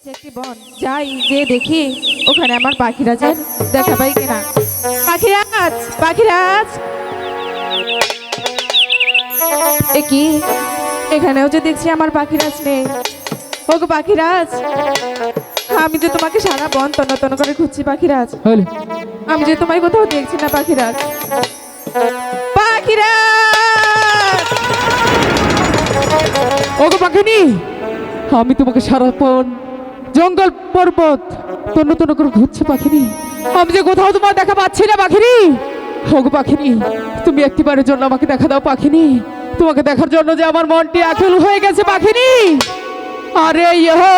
আছে একটি বন। যাই যে দেখি ওখানে আমার পাখিরাজের দেখা পাই কিনা। পাখিরাজ পাখিরাজ! এ কি? এখানেও যে দেখছি আমার পাখিরাজ নেই। ওগো পাখিরাজ! আমি যে তোমাকে সারা বন তন্ন তন্ন করে খুঁজছি পাখিরাজ। আমি যে তোমায় কোথাও দেখছি না পাখিরাজ। পাখিরাজ! ওগো পাখিনি! আমি তোমাকে সারাক্ষণ জঙ্গল পর্বত। তন্ন তন্ন করে ঘুরছে পাখিনি। আমি যে কোথাও তোমার দেখা পাচ্ছি না, পাখিনি। হোক পাখিনি, তুমি একটিবারের জন্য আমাকে দেখা দাও পাখিনি। তোমাকে দেখার জন্য যে আমার মনটি আকুল হয়ে গেছে, পাখিনি। আরে ইহো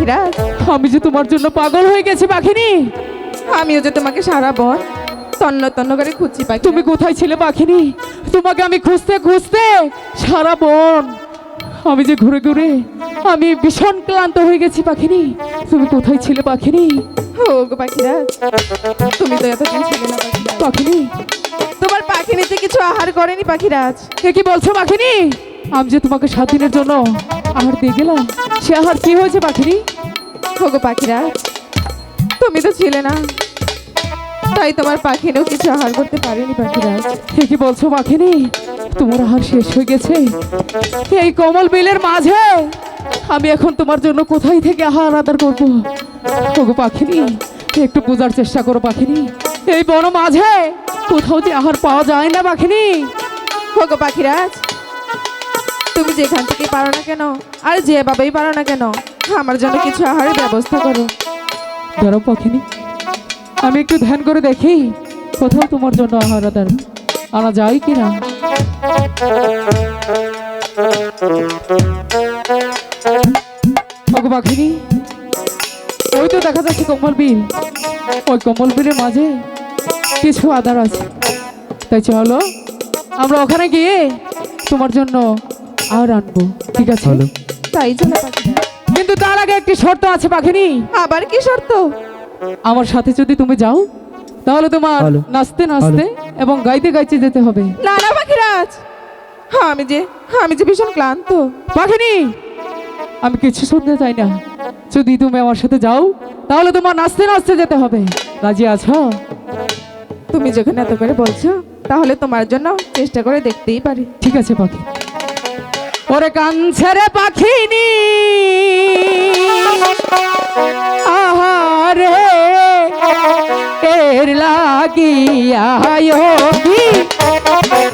পাখিরাজ আমি যে তোমার জন্য পাগল হয়ে গেছি পাখিনি আমিও যে তোমাকে সারা বন তন্ন তন্ন করে খুঁজছি পাখি তুমি কোথায় ছিলে পাখিনি তোমাকে আমি খুঁজতে খুঁজতে সারা বন। আমি যে ঘুরে ঘুরে আমি ভীষণ ক্লান্ত হয়ে গেছি পাখিনি তুমি কোথায় ছিলে পাখিনি ওগো পাখিরাজ তুমি তো এতদিন ছিলে না পাখিনি তোমার পাখি নিতে কিছু আহার করেনি পাখিরাজ এ কি বলছো পাখিনি আমি যে তোমাকে সাত দিনের জন্য আহার দিয়ে গেলাম সে আহার কি হয়েছে পাখিনি ওগো পাখিরাজ তুমি তো ছিলে না। তাই তোমার পাখিনেও কিছু আহার করতে পারেনি পাখিরা। এ কি বলছো পাখিনি? তোমার আহার শেষ হয়ে গেছে। এই কমল বিলের মাঝে আমি এখন তোমার জন্য কোথায় থেকে আহার আদার করব? ওগো পাখিনি, একটু বোঝার চেষ্টা করো পাখিনি। এই বন মাঝে কোথাও যে আহার পাওয়া যায় না পাখিনি। ওগো পাখিরাজ, তুমি যেখান থেকে পারো না কেন, আর যেভাবেই পারো না কেন আমার জন্য কিছু আহারের ব্যবস্থা করো। ধরো পাখিনি আমি একটু ধ্যান করে দেখি কোথাও তোমার জন্য আহার আদার আনা যায় কিনা? ওগো পাখিনি ওই তো দেখা যাচ্ছে কমল বিল। ওই কমল বিলের মাঝে কিছু আদার আছে। তাই চলো আমরা ওখানে গিয়ে তোমার জন্য আর আনব। ঠিক আছে? তাই চলে কিন্তু তার আগে একটি শর্ত আছে পাখিনি। আবার কি শর্ত? আমার সাথে যদি তুমি যাও তাহলে তোমার। নাচতে নাচতে এবং গাইতে গাইতে যেতে হবে। না না পাখিরাজ। আমি যে আমি যে ভীষণ ক্লান্ত। পাখিনি আমি কিছু শুনতে চাই না। যদি তুমি আমার সাথে যাও তাহলে তোমার নাচতে নাচতে যেতে হবে। রাজি আছো? তুমি যখন এত করে বলছো তাহলে তোমার জন্য চেষ্টা করে দেখতেই পারি। ঠিক আছে পাখি। ওরে কাঞ্ছেরে পাখিনি। আহারে এর লাগিয়া কি পাখিনি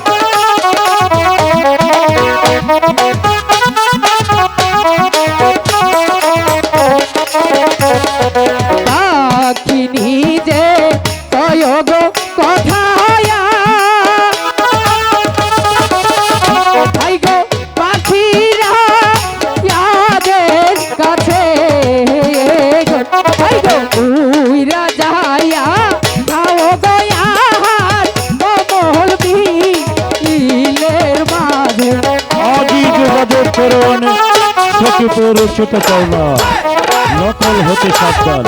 সখীপুর সুতা চাওলা নকল হতে সাবধান।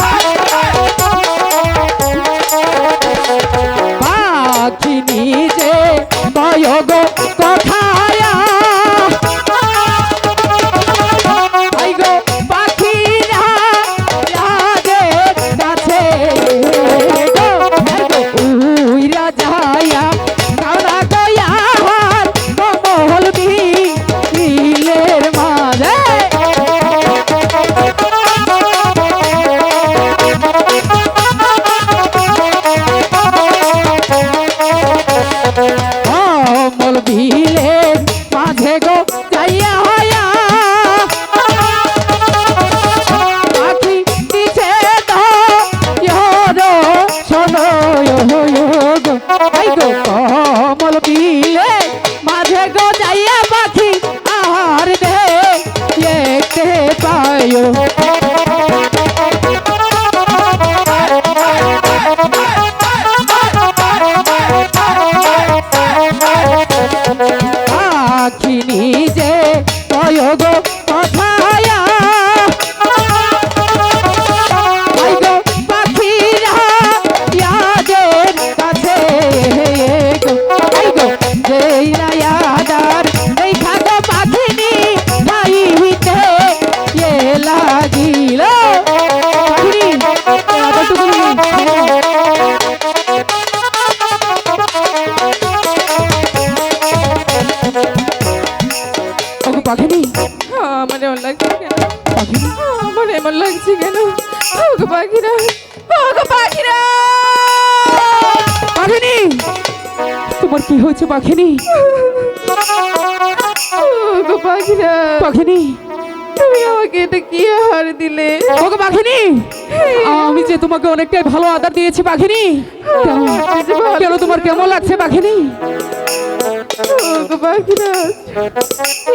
পাখিরা ওগো পাখিরা পাখিনি তোমার কি হয়েছে পাখিনি ওগো পাখিরা পাখিনি তুমি আমাকে এটা কি হার দিলে? ওগো পাখিনি আমি যে তোমাকে অনেকটাই ভালো আদর দিয়েছি পাখিনি কেন- তোমার কেমন লাগছে পাখিনি ওগো পাখিরা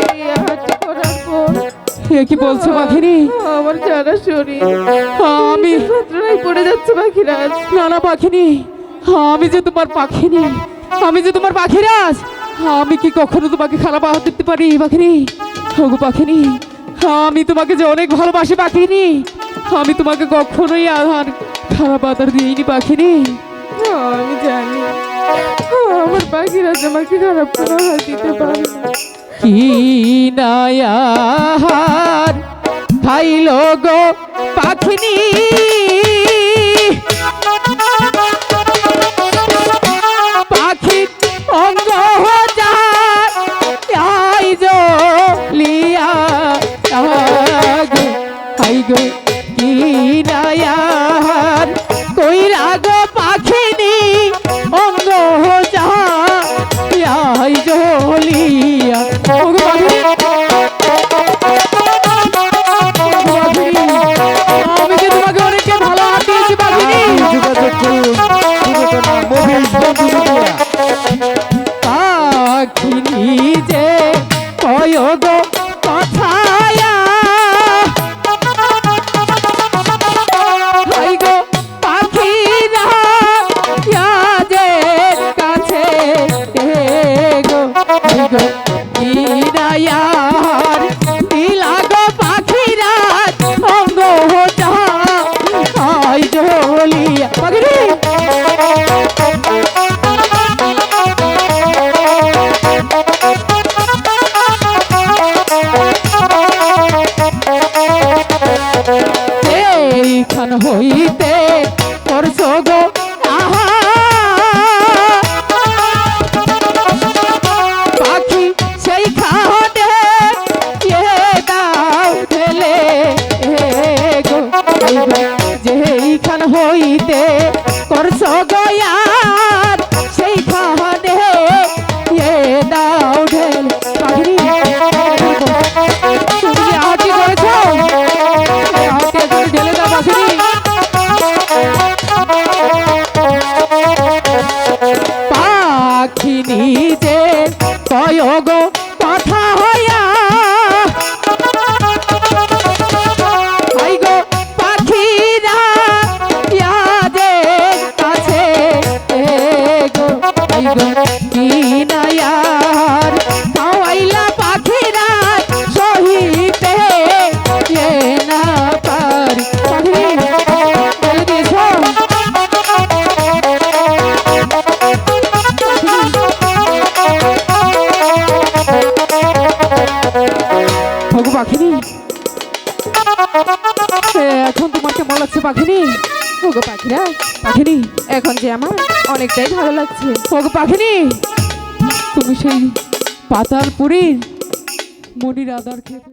এই হারটা করার পর এ কি বলছো পাখিনি আমার সারা শরীর আমি যন্ত্রণায় পড়ে যাচ্ছে পাখিরাজ না না পাখিনি আমি যে তোমার পাখিনি আমি যে তোমার পাখিরাজ আমি কি কখনো তোমাকে খারাপ আহার দিতে পারি পাখিনি ওগো পাখিনি আমি তোমাকে যে অনেক ভালোবাসি পাখিনি আমি তোমাকে কখনোই আধার খারাপ আধার দিইনি পাখিনি আমি জানি। আমার পাখিরাজ আমাকে খারাপ কোনো দিতে পারে না। কি নায়ার খাইল গো পাখিনি। এইখান হইতে করছ গো আহা লাগছে পাখিনি? ওগো পাখিরা, পাখিনি, এখন যে আমার অনেকটাই ভালো লাগছে। ওগো পাখিনি, তুমি সেই পাতালপুরীর মনির আদার খেতে